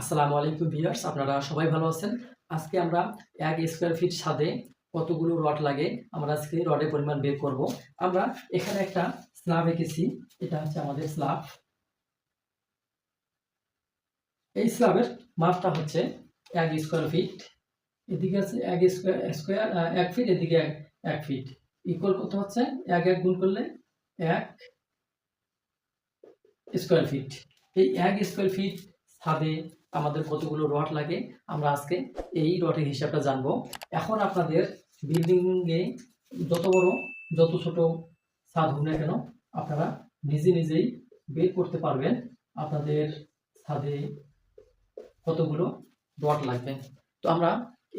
আসসালামু আলাইকুম ভিউয়ার্স, আপনারা সবাই ভালো আছেন? আজকে আমরা এক স্কোয়ার ফিট ছাদে কতগুলো রড লাগে, আমরা আজকে রডের পরিমাণ বের করব। আমরা এখানে একটা স্ল্যাব এঁকেছি, এটা হচ্ছে আমাদের স্ল্যাব এই স্ল্যাবের মাপটা হচ্ছে এক স্কোয়ার ফিট এদিকে আছে এক স্কোয়ার স্কোয়ার এক ফিট এদিকে এক এক ফিট ইকুয়াল কত হচ্ছে? এক এক গুণ করলে এক স্কোয়ার ফিট এই এক স্কোয়ার ফিট ছাদে আমাদের কতগুলো রড লাগে, আমরা আজকে এই রডের হিসাবটা জানব। এখন আপনাদের বিল্ডিংয়ে যত বড়, যত ছোট ছাদ হোক না কেন, আপনারা নিজে নিজেই বের করতে পারবেন আপনাদের ছাদে কতগুলো রড লাগবে। তো আমরা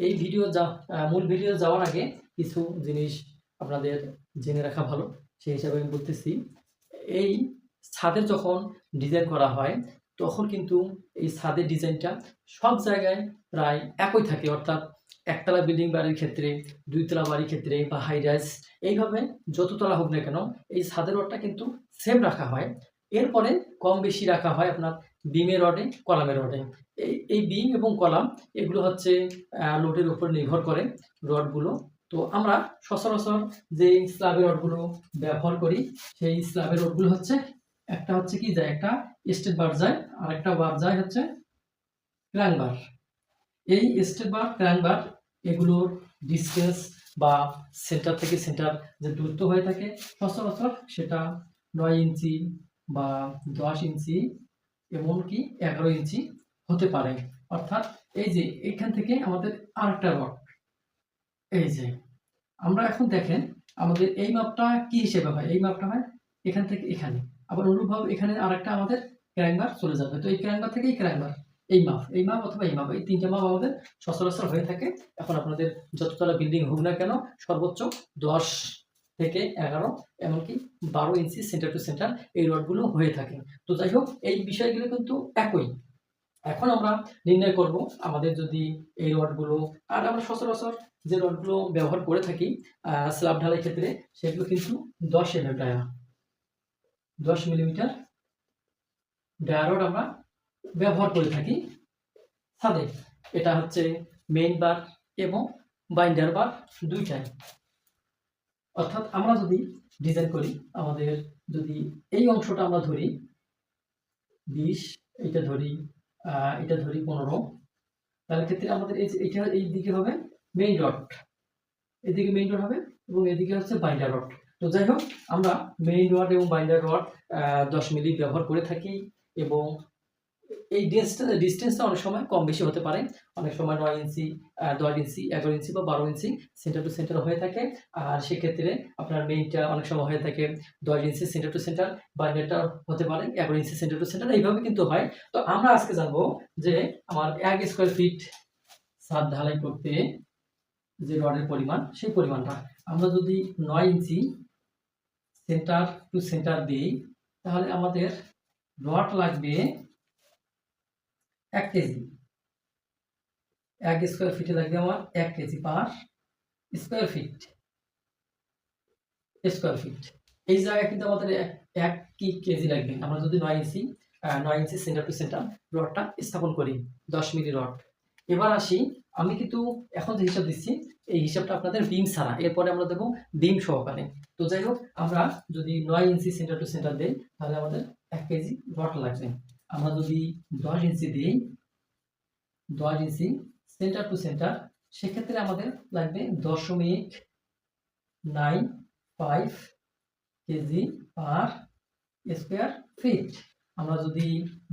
এই ভিডিও যা মূল ভিডিও যাওয়ার আগে কিছু জিনিস আপনাদের জেনে রাখা ভালো, সেই হিসাবে আমি বলতেছি, এই ছাদের যখন ডিজাইন করা হয় তখন কিন্তু এই ছাদের ডিজাইনটা সব জায়গায় প্রায় একই থাকে। অর্থাৎ একতলা বিল্ডিং বাড়ির ক্ষেত্রে, দুইতলা বাড়ির ক্ষেত্রে বা হাই রাইজ এইভাবে যততলা হোক না কেন এই ছাদের রডটা কিন্তু সেম রাখা হয়। এরপরে কম বেশি রাখা হয় আপনার বিমের রডে কলামের রডে। এই এই বিম এবং কলাম এগুলো হচ্ছে লোডের উপর নির্ভর করে রডগুলো। তো আমরা সচরাচর যে স্ল্যাবের রডগুলো ব্যবহার করি, সেই স্ল্যাবের রডগুলো হচ্ছে একটা হচ্ছে কি যায় একটা স্টেট বার যায় আর একটা বার যায় হচ্ছে ক্র্যাং বার এই স্টেট বার ক্র্যাং বার এগুলোর ডিস্টেন্স বা সেন্টার থেকে সেন্টার যে দূরত্ব হয়ে থাকে, সচরাচর সেটা নয় ইঞ্চি বা দশ ইঞ্চি এমনকি এগারো ইঞ্চি হতে পারে। অর্থাৎ এই যে এখান থেকে আমাদের আরেকটা রড এই যে আমরা এখন দেখেন আমাদের এই মাপটা কি হিসেবে হয়? এই মাপটা হয় এখান থেকে এখানে। আবার অনুভব এখানে আরেকটা আমাদের ক্র্যাংবার চলে যাবে। তো এই ক্র্যাংবার থেকে এই ক্র্যাংবার এই মাপ এই মাপ অথবা এই মাপ এই তিনটা মাপ আমাদের সচরাচর হয়ে থাকে। এখন আপনাদের যততলা বিল্ডিং হোক না কেন, সর্বোচ্চ দশ থেকে এগারো, এমনকি বারো ইঞ্চি সেন্টার টু সেন্টার এই রডগুলো হয়ে থাকে। তো যাই হোক, এই বিষয়গুলো কিন্তু একই। এখন আমরা নির্ণয় করব আমাদের যদি এই রডগুলো আর আমরা সচরাচর যে রডগুলো ব্যবহার করে থাকি স্ল্যাব ঢালাই ক্ষেত্রে, সেগুলো কিন্তু দশ এম এম ডায়া দশ মিলিমিটার ডায়া রড আমরা ব্যবহার করে থাকি। ছাদে এটা হচ্ছে মেইন বার এবং বাইন্ডার বার দুইটাই। অর্থাৎ আমরা যদি ডিজাইন করি, আমাদের যদি এই অংশটা আমরা ধরি, বিশ এটা ধরি এটা ধরি পনেরো তার ক্ষেত্রে আমাদের এই এটা এই দিকে হবে মেইন রড এদিকে মেইন রড হবে এবং এদিকে হচ্ছে বাইন্ডার রড তো যাই হোক, আমরা মেইন রড এবং বাইন্ডার রড দশ মিলি ব্যবহার করে থাকি এবং এই ডিস্টেন্স ডিস্টেন্সটা অনেক সময় কম বেশি হতে পারে। অনেক সময় নয় ইঞ্চি দশ ইঞ্চি, এগারো ইঞ্চি বা বারো ইঞ্চি সেন্টার টু সেন্টার হয়ে থাকে। আর সেক্ষেত্রে আপনার মেইনটা অনেক সময় হয়ে থাকে দশ ইঞ্চি সেন্টার টু সেন্টার বাইন্ডারটা হতে পারে এগারো ইঞ্চি সেন্টার টু সেন্টার এইভাবে কিন্তু হয়। তো আমরা আজকে জানব যে আমার এক স্কোয়ার ফিট ছাদ ঢালাই করতে যে রডের পরিমাণ, সেই পরিমাণটা। আমরা যদি নয় ইঞ্চি সেন্টার টু সেন্টার দিই, তাহলে আমাদের রড লাগবে এক কেজি। এক স্কোয়ার ফিটে লাগবে আমার এক KG per square feet square feet এই জায়গায় কিন্তু আমাদের এক কি কেজি লাগবে? আমরা যদি নয় ইঞ্চি নয় ইঞ্চি সেন্টার টু সেন্টার রডটা স্থাপন করি, দশ মিলি রড এবার আসি, আমি কিন্তু এখন যে হিসাব দিচ্ছি এই হিসাবটা আপনাদের বিম ছাড়া। এরপরে আমরা দেবো বিম সহকারে। তো যাই হোক, আমরা যদি নয় ইঞ্চি সেন্টার টু সেন্টার দিই, তাহলে আমাদের এক কেজি রড লাগবে। আমরা যদি দশ ইঞ্চি দিই, দশ ইঞ্চি সেন্টার টু সেন্টার সেক্ষেত্রে আমাদের লাগবে দশমিক nine five KG per square feet আমরা যদি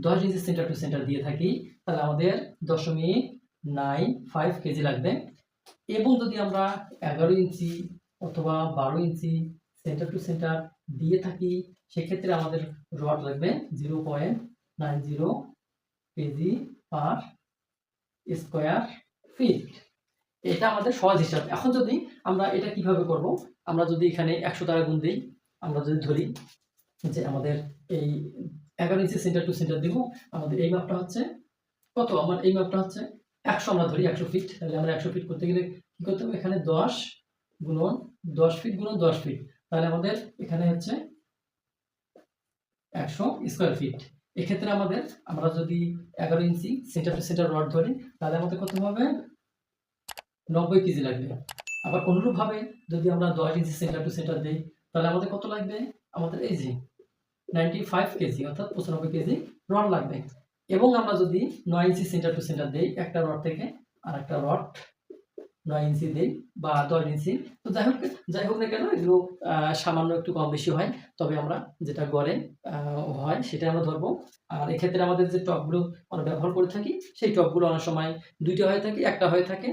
দশ ইঞ্চি সেন্টার টু সেন্টার দিয়ে থাকি, তাহলে আমাদের দশমিক নাইন ফাইভ কেজি লাগবে। এবং যদি আমরা এগারো ইঞ্চি অথবা বারো ইঞ্চি সেন্টার টু সেন্টার দিয়ে থাকি, সেক্ষেত্রে আমাদের রড লাগবে zero point nine zero KG per square feet এটা আমাদের সহজ হিসাব। এখন যদি আমরা এটা কীভাবে করব, আমরা যদি এখানে একশো টাকা গুণ দিই, আমরা যদি ধরি যে আমাদের এই এগারো ইঞ্চি সেন্টার টু সেন্টার দিব, আমাদের এই মাপটা হচ্ছে কত? আমার এই মাপটা হচ্ছে একশো আমরা ধরি, একশো ফিট তাহলে আমরা একশো ফিট করতে গেলে কি করতে হবে? এখানে দশ গুণন, দশ ফিট গুণন দশ ফিট তাহলে আমাদের এখানে হচ্ছে একশো স্কোয়ার ফিট এক্ষেত্রে আমাদের, আমরা যদি এগারো inch centre to centre rod ধরি, তাহলে আমাদের কত হবে? নব্বই কেজি লাগবে। আবার অনুরূপভাবে যদি আমরা দশ ইঞ্চি সেন্টার টু সেন্টার দিই, তাহলে আমাদের কত লাগবে? আমাদের এই যে নাইনটি ফাইভ কেজি, অর্থাৎ পঁচানব্বই কেজি রড লাগবে। এবং আমরা যদি নয় ইঞ্চি সেন্টার টু সেন্টার দিই, একটা রড থেকে আর একটা রড নয় ইঞ্চি দিই বা দশ ইঞ্চি। তো যাই হোক যাই হোক না কেন, এগুলো সামান্য একটু কম বেশি হয়, তবে আমরা যেটা গড়ে হয় সেটা আমরা ধরবো। আর এক্ষেত্রে আমাদের যে টপগুলো আমরা ব্যবহার করে থাকি, সেই টপগুলো অনেক সময় দুইটা হয়ে থাকে, একটা হয়ে থাকে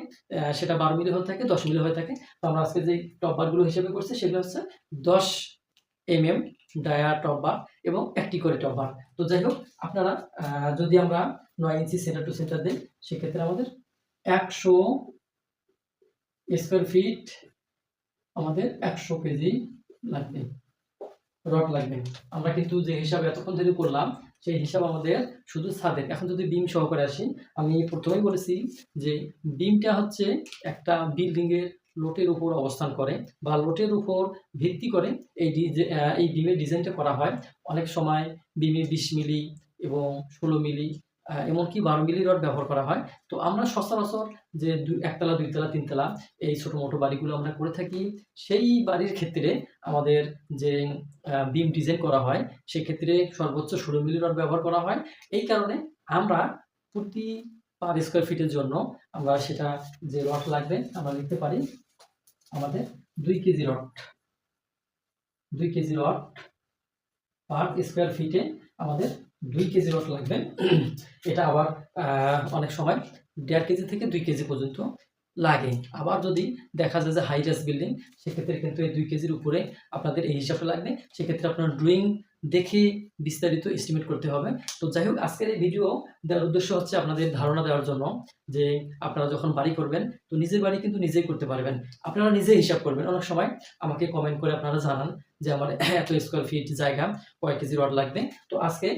সেটা বারো মিলি হয়ে থাকে, দশ মিলি হয়ে থাকে। তো আমরা আজকে যে টপ বারগুলো হিসেবে করছি, সেগুলো হচ্ছে দশ M M dia top bar এবং একটি করে টপার তো যাই হোক, আপনারা যদি আমরা নয় ইঞ্চি সেন্টার টু সেন্টার দিই, সেক্ষেত্রে আমাদের একশো স্কোয়ার ফিট আমাদের একশো কেজি লাগবে, রড লাগবে। আমরা কিন্তু যে হিসাব এতক্ষণ ধরে করলাম, সেই হিসাব আমাদের শুধু ছাদের। এখন যদি বিম সহকারে আসি, আমি প্রথমেই বলেছি যে বিমটা হচ্ছে একটা বিল্ডিং এর লোটের উপর অবস্থান করে বা লোটের উপর ভিত্তি করে এই এই বিমের ডিজাইনটা করা হয়। অনেক সময় বিমে বিশ মিলি এবং ষোলো মিলি এমনকি বারো মিলি রড ব্যবহার করা হয়। তো আমরা সচরাচর যে দুই একতলা, দুইতলা, তিনতলা এই ছোটো মোটো বাড়িগুলো আমরা করে থাকি। সেই বাড়ির ক্ষেত্রে আমাদের যে বিম ডিজাইন করা হয় সেক্ষেত্রে সর্বোচ্চ ষোলো মিলি রড ব্যবহার করা হয়। এই কারণে আমরা প্রতি পার স্কোয়ার ফিটের জন্য আমরা সেটা যে রড লাগবে আমরা লিখতে পারি। আমাদের দুই কেজি রড। দুই কেজি রড পার স্কোয়ার ফিটে আমাদের দুই কেজি রড লাগবে। এটা আবার অনেক সময় দেড় কেজি থেকে দুই কেজি পর্যন্ত লাগে। আবার যদি দেখা যায় যে হাই রাইজ বিল্ডিং সেক্ষেত্রে কিন্তু এই দুই কেজির উপরে আপনাদের এই হিসাবে লাগবে। সেক্ষেত্রে আপনার ড্রয়িং দেখে বিস্তারিত এস্টিমেট করতে হবে। তো যাই হোক, আজকের এই ভিডিও দেওয়ার উদ্দেশ্য হচ্ছে আপনাদের ধারণা দেওয়ার জন্য যে আপনারা যখন বাড়ি করবেন, তো নিজের বাড়ি কিন্তু নিজেই করতে পারবেন। আপনারা নিজেই হিসাব করবেন। অনেক সময় আমাকে কমেন্ট করে আপনারা জানান যে আমার এত স্কোয়ার ফিট জায়গা, কয়েক কেজি রড লাগবে। তো আজকে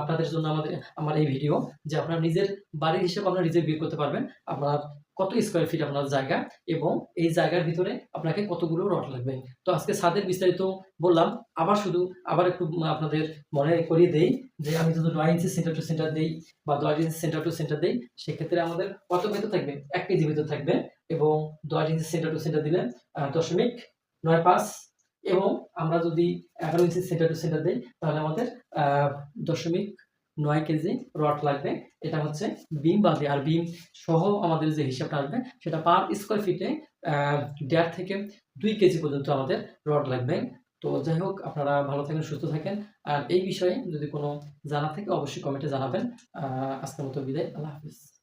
আপনাদের জন্য আমাদের, আমার এই ভিডিও যে আপনার নিজের বাড়ির হিসাব আপনারা নিজে বের করতে পারবেন আপনার কত স্কোয়ার ফিট আপনার জায়গা এবং এই জায়গার ভিতরে আপনাকে কতগুলো রড লাগবে। তো আজকে ছাদের বিস্তারিত বললাম, আবার শুধু, আবার একটু আপনাদের মনে করিয়ে দেই যে আমি যদি নয় ইঞ্চি সেন্টার টু সেন্টার দিই বা দশ ইঞ্চি সেন্টার টু সেন্টার দিই, সেক্ষেত্রে আমাদের কত ভেতর থাকবে? এক কেজি ভেতর থাকবে এবং দশ ইঞ্চি সেন্টার টু সেন্টার দিলে দশমিক নয় পাঁচ এবং আমরা যদি এগারো ইঞ্চি সেন্টার টু সেন্টার দিই, তাহলে আমাদের দশমিক নয় কেজি রড লাগবে। এটা হচ্ছে বিম বাদে আর বিম সহ আমাদের যে হিসাবটা আসবে, সেটা পার স্কোয়ার ফিটে দেড় থেকে দুই কেজি পর্যন্ত আমাদের রড লাগবে। তো যাই হোক, আপনারা ভালো থাকেন, সুস্থ থাকেন। আর এই বিষয়ে যদি কোনো জানা থাকে, অবশ্যই কমেন্টে জানাবেন। আজকের মতো বিদায়। আল্লাহ হাফিজ।